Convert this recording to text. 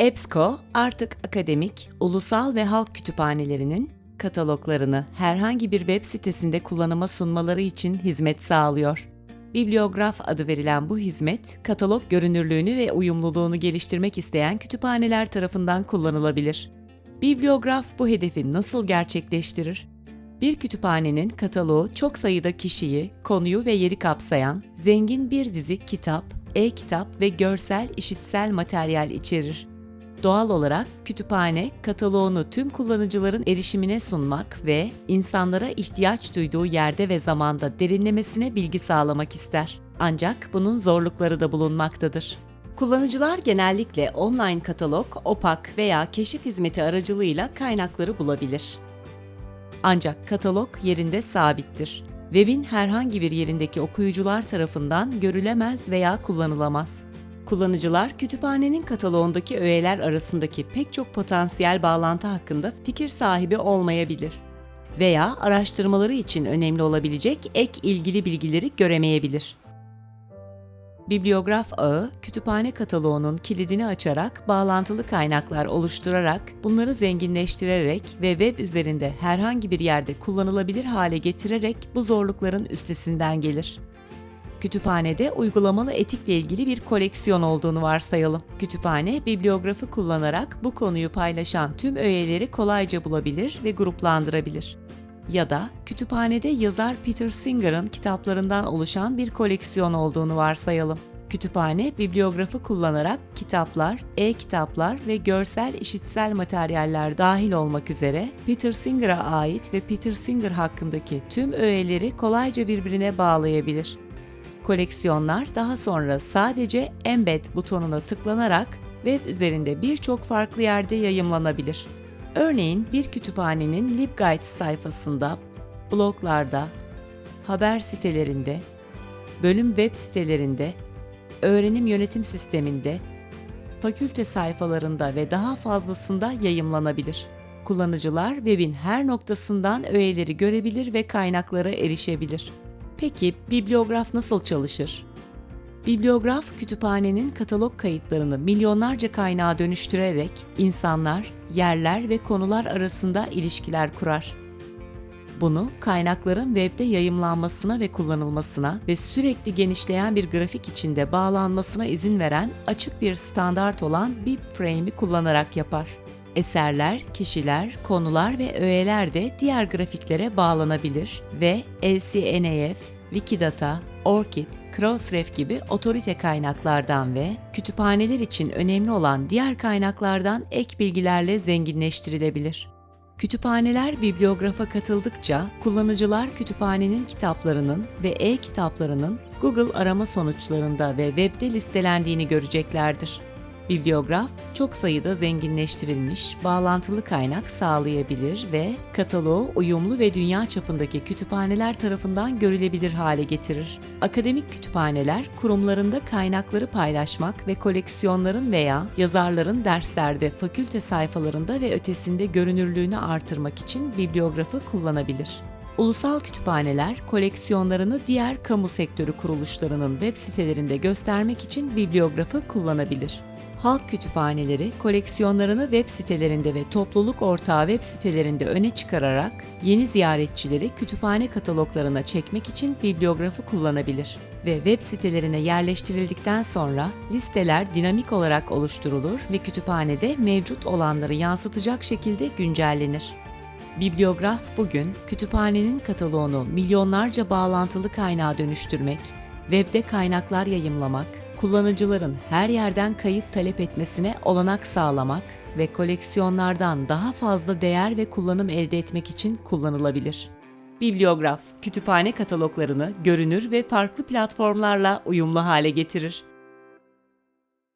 EBSCO artık akademik, ulusal ve halk kütüphanelerinin kataloglarını herhangi bir web sitesinde kullanıma sunmaları için hizmet sağlıyor. Bibliograf adı verilen bu hizmet, katalog görünürlüğünü ve uyumluluğunu geliştirmek isteyen kütüphaneler tarafından kullanılabilir. Bibliograf bu hedefi nasıl gerçekleştirir? Bir kütüphanenin kataloğu çok sayıda kişiyi, konuyu ve yeri kapsayan zengin bir dizi kitap, e-kitap ve görsel işitsel materyal içerir. Doğal olarak kütüphane kataloğunu tüm kullanıcıların erişimine sunmak ve insanlara ihtiyaç duyduğu yerde ve zamanda derinlemesine bilgi sağlamak ister. Ancak bunun zorlukları da bulunmaktadır. Kullanıcılar genellikle online katalog, opak veya keşif hizmeti aracılığıyla kaynakları bulabilir. Ancak katalog yerinde sabittir. Web'in herhangi bir yerindeki okuyucular tarafından görülemez veya kullanılamaz. Kullanıcılar kütüphanenin kataloğundaki öğeler arasındaki pek çok potansiyel bağlantı hakkında fikir sahibi olmayabilir veya araştırmaları için önemli olabilecek ek ilgili bilgileri göremeyebilir. Bibliograf ağı, kütüphane kataloğunun kilidini açarak bağlantılı kaynaklar oluşturarak, bunları zenginleştirerek ve web üzerinde herhangi bir yerde kullanılabilir hale getirerek bu zorlukların üstesinden gelir. Kütüphanede uygulamalı etikle ilgili bir koleksiyon olduğunu varsayalım. Kütüphane, bibliografı kullanarak bu konuyu paylaşan tüm öğeleri kolayca bulabilir ve gruplandırabilir. Ya da kütüphanede yazar Peter Singer'ın kitaplarından oluşan bir koleksiyon olduğunu varsayalım. Kütüphane, bibliografı kullanarak kitaplar, e-kitaplar ve görsel işitsel materyaller dahil olmak üzere Peter Singer'a ait ve Peter Singer hakkındaki tüm öğeleri kolayca birbirine bağlayabilir. Koleksiyonlar daha sonra sadece Embed butonuna tıklanarak web üzerinde birçok farklı yerde yayımlanabilir. Örneğin bir kütüphanenin LibGuide sayfasında, bloglarda, haber sitelerinde, bölüm web sitelerinde, öğrenim yönetim sisteminde, fakülte sayfalarında ve daha fazlasında yayımlanabilir. Kullanıcılar webin her noktasından öğeleri görebilir ve kaynaklara erişebilir. Peki bibliograf nasıl çalışır? Bibliograf kütüphanenin katalog kayıtlarını milyonlarca kaynağa dönüştürerek insanlar, yerler ve konular arasında ilişkiler kurar. Bunu kaynakların webde yayımlanmasına ve kullanılmasına ve sürekli genişleyen bir grafik içinde bağlanmasına izin veren açık bir standart olan BibFrame'i kullanarak yapar. Eserler, kişiler, konular ve öğeler de diğer grafiklere bağlanabilir ve LCNAF, Wikidata, ORCID, Crossref gibi otorite kaynaklardan ve kütüphaneler için önemli olan diğer kaynaklardan ek bilgilerle zenginleştirilebilir. Kütüphaneler bibliografa katıldıkça kullanıcılar kütüphanenin kitaplarının ve e-kitaplarının Google arama sonuçlarında ve webde listelendiğini göreceklerdir. Bibliograf çok sayıda zenginleştirilmiş, bağlantılı kaynak sağlayabilir ve kataloğu uyumlu ve dünya çapındaki kütüphaneler tarafından görülebilir hale getirir. Akademik kütüphaneler kurumlarında kaynakları paylaşmak ve koleksiyonların veya yazarların derslerde, fakülte sayfalarında ve ötesinde görünürlüğünü artırmak için bibliografı kullanabilir. Ulusal kütüphaneler koleksiyonlarını diğer kamu sektörü kuruluşlarının web sitelerinde göstermek için bibliografı kullanabilir. Halk kütüphaneleri koleksiyonlarını web sitelerinde ve topluluk ortağı web sitelerinde öne çıkararak yeni ziyaretçileri kütüphane kataloglarına çekmek için bibliografı kullanabilir ve web sitelerine yerleştirildikten sonra listeler dinamik olarak oluşturulur ve kütüphanede mevcut olanları yansıtacak şekilde güncellenir. Bibliograf bugün kütüphanenin kataloğunu milyonlarca bağlantılı kaynağa dönüştürmek, webde kaynaklar yayımlamak, kullanıcıların her yerden kayıt talep etmesine olanak sağlamak ve koleksiyonlardan daha fazla değer ve kullanım elde etmek için kullanılabilir. Bibliograf, kütüphane kataloglarını görünür ve farklı platformlarla uyumlu hale getirir.